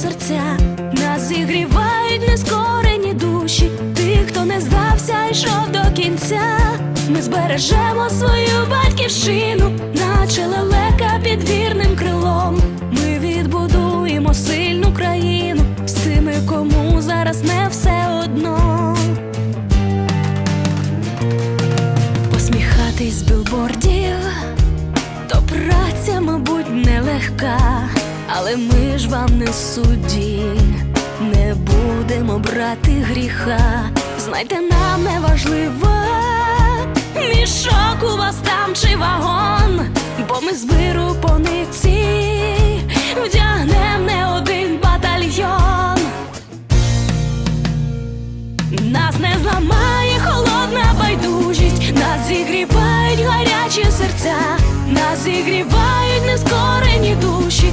серця, нас зігрівають нескорені душі, тих, хто не здався, йшов до кінця. Ми збережемо свою батьківщину, наче лелека під вірним крилом. Ми відбудуємо сильну країну з тими, кому зараз не все одно. Посміхатись з білбордів, то праця, мабуть, нелегка, але ми ж вам не судді, не будемо брати гріха. Знайте, нам не важливо, мішок у вас там чи вагон, бо ми з миру по нитці вдягнем не один батальйон. Нас не зламає холодна байдужість, нас зігрівають гарячі серця, нас зігрівають нескорені душі,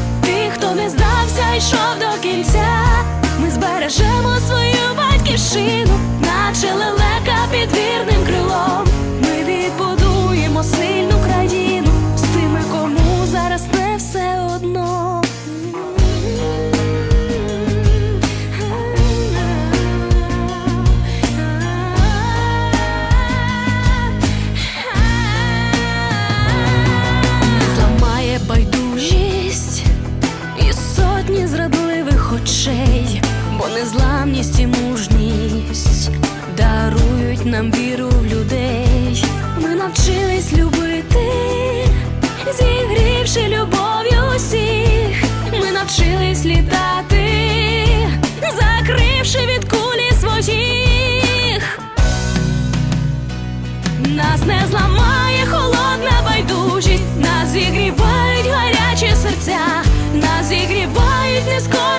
здався, йшов до кінця. Ми збережемо свою батьківщину, очей, бо незламність і мужність дарують нам віру в людей. Ми навчились любити, зігрівши любов'ю усіх, ми навчились літати, закривши від кулі своїх, нас не зламає холодна байдужість, нас зігрівають гарячі серця, нас зігрівають нескоро.